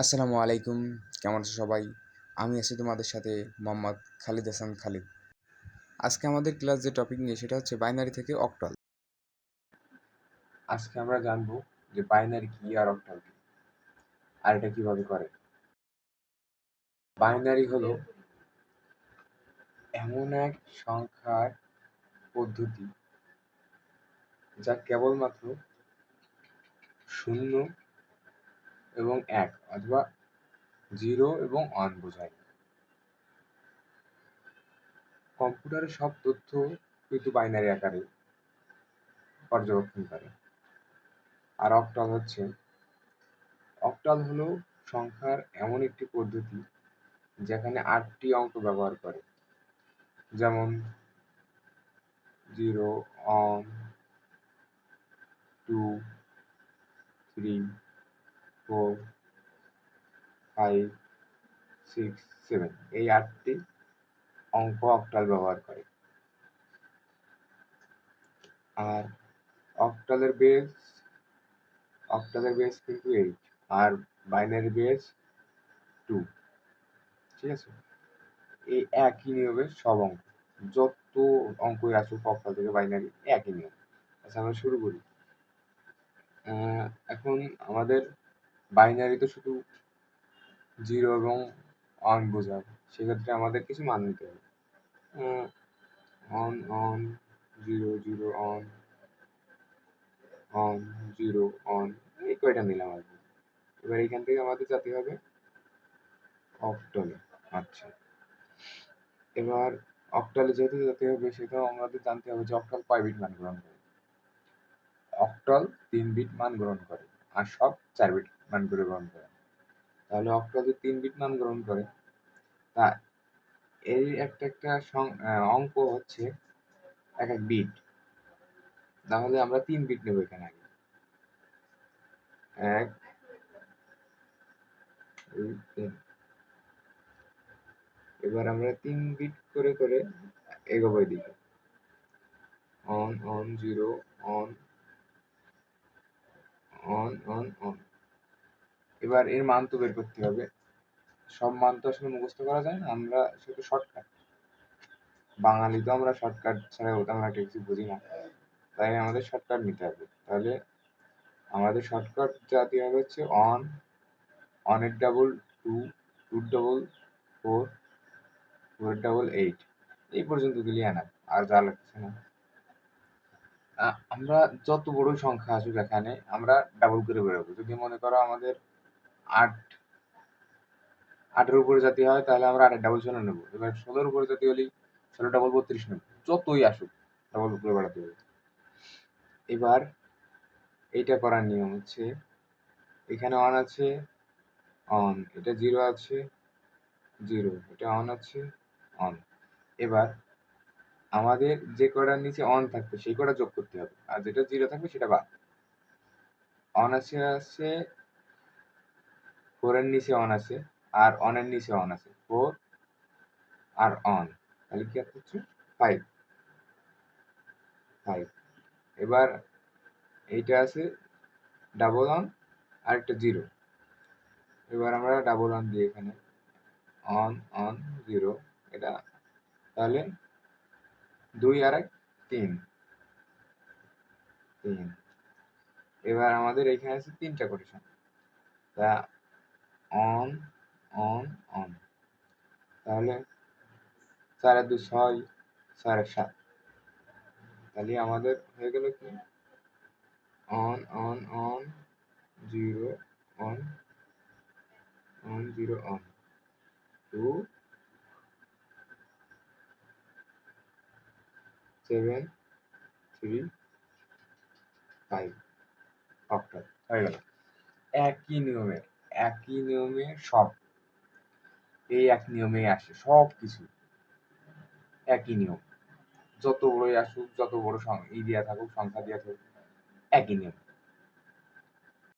আসসালামু আলাইকুম। কেমন আছো সবাই? আমি আছি তোমাদের সাথে মোহাম্মদ খালিদ হাসান খালিদ। আজকে আমাদের ক্লাস যে টপিক নিয়ে, সেটা হচ্ছে বাইনারি থেকে অক্টাল আজকে আমরা জানব যে বাইনারি কি আর অক্টাল কি, আর এটা কীভাবে করে? বাইনারি হলো এমন এক সংখ্যার পদ্ধতি, যা কেবলমাত্র শূন্য এবং এক, অথবা জিরো এবং অন বোঝায়। কম্পিউটারে সব তথ্য কিন্তু বাইনারি আকারে পর্যবেক্ষণ করে। আর অক্টাল হচ্ছে অক্টাল হলো সংখ্যার এমন একটি পদ্ধতি যেখানে আটটি অঙ্ক ব্যবহার করে। যেমন, zero one two three four five six seven এই আটটি অঙ্ক অক্টাল ব্যবহার করে। আর অক্টালের বেস অক্টালের বেস কিন্তু এইট আর বাইনারি বেস টু ঠিক আছে? এই একই নিয়মে সব অঙ্ক। যত অঙ্কই আসুক অক্টাল থেকে বাইনারি একই নিয়ম। আচ্ছা আমরা শুরু করি। এখন আমাদের বাইনারি তো শুধু জিরো এবং অন বোঝাবে সেক্ষেত্রে আমাদের কিছু মান নিতে হবে। One one zero zero one one zero one এই কয়টা নিলাম আর কি। এবার এখান থেকে আমাদের যেতে হবে অক্টালে আচ্ছা। এবার অক্টালে যেহেতু যেতে হবে, সেটাও আমাদের জানতে হবে যে অক্টাল কয় বিট মান গ্রহণ করে। অক্টাল তিন বিট মান গ্রহণ করে, আর সব চার বিট মান করে গ্রহণ করে। তাহলে অক্টাল তিন বিট মান গ্রহণ করে, তা এই একটা একটা অঙ্ক হচ্ছে এক এক বিট। তাহলে আমরা তিন বিট নেব এখানে আগে। এক এবার আমরা তিন বিট করে করে এগোবো দিকে one one, zero, one one one one. এবার এর মান তো বের করতে হবে। সব মান তো আসলে মুখস্থ করা যায় না, আমরা সেটা শর্টকাট বাঙালি তো আমরা শর্টকাট ছাড়া ওটা আমরা কিছু বুঝি না। তাই আমাদের শর্টকাট নিতে হবে। তাহলে আমাদের শর্টকাট জাতীয় হবে হচ্ছে one অনের double two two double four four double eight এই পর্যন্ত দিলেই আনা, আর যা লাগছে না। আমরা যত বড় সংখ্যা আসুক এখানে, আমরা ডাবল করে বেরোবো। যদি মনে করো আমাদের আট, আটের উপরে জাতি হয়, তাহলে আমরা আটের ডাবল ষোলো নেব। এবার ষোলোর উপরে জাতি হলেই ষোলো ডাবল বত্রিশ নেব। যতই আসুক ডাবল উপরে বাড়াতে হবে। এবার এইটা করার নিয়ম হচ্ছে, এখানে অন আছে অন এটা জিরো আছে জিরো এটা অন আছে অন এবার আমাদের যে কটার নিচে অন থাকবে, সেই কটা যোগ করতে হবে। আর যেটা জিরো থাকবে, সেটা বাদ। অন আছে আছে ফোরের নিচে অন আছে আর অনের নিচে অন আছে। ফোর আর অন তাহলে কি হচ্ছে ফাইভ ফাইভ এবার এইটা আছে ডাবল অন আর একটা জিরো এবার আমরা ডাবল অন দিই এখানে অন অন জিরো এটা তাহলে দুই আর এক, তিন। তিন। এবার আমাদের এখানে আছে তিনটা কোটেশন তা অন অন অন তাহলে চার দু ছয় চার সাত। তাহলে আমাদের হয়ে গেল কি? One one one zero one one zero one two seven three five octal হয়ে গেল। একই নিয়মে। একই নিয়মে সব, এই এক নিয়মেই আসে সব কিছু একই নিয়ম। যত বড়ই আসুক, যত বড় ই দিয়া থাকুক, সংখ্যা দিয়া থাকুক, একই নিয়ম।